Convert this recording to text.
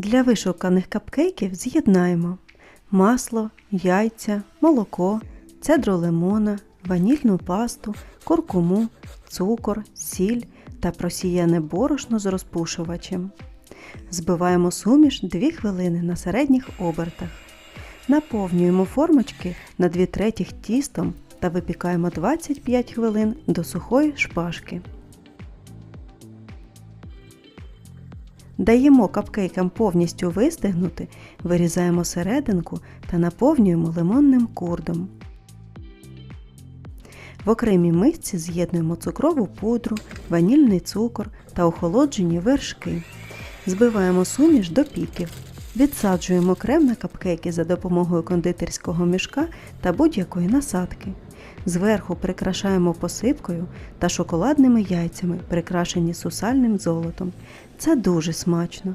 Для вишуканих капкейків з'єднаємо масло, яйця, молоко, цедру лимона, ванільну пасту, куркуму, цукор, сіль та просіяне борошно з розпушувачем. Збиваємо суміш 2 хвилини на середніх обертах. Наповнюємо формочки на 2 третіх тістом та випікаємо 25 хвилин до сухої шпажки. Даємо капкейкам повністю вистигнути, вирізаємо серединку та наповнюємо лимонним курдом. В окремій мисці з'єднуємо цукрову пудру, ванільний цукор та охолоджені вершки. Збиваємо суміш до піків. Відсаджуємо крем на капкейки за допомогою кондитерського мішка та будь-якої насадки. Зверху прикрашаємо посипкою та шоколадними яйцями, прикрашені сусальним золотом. Це дуже смачно.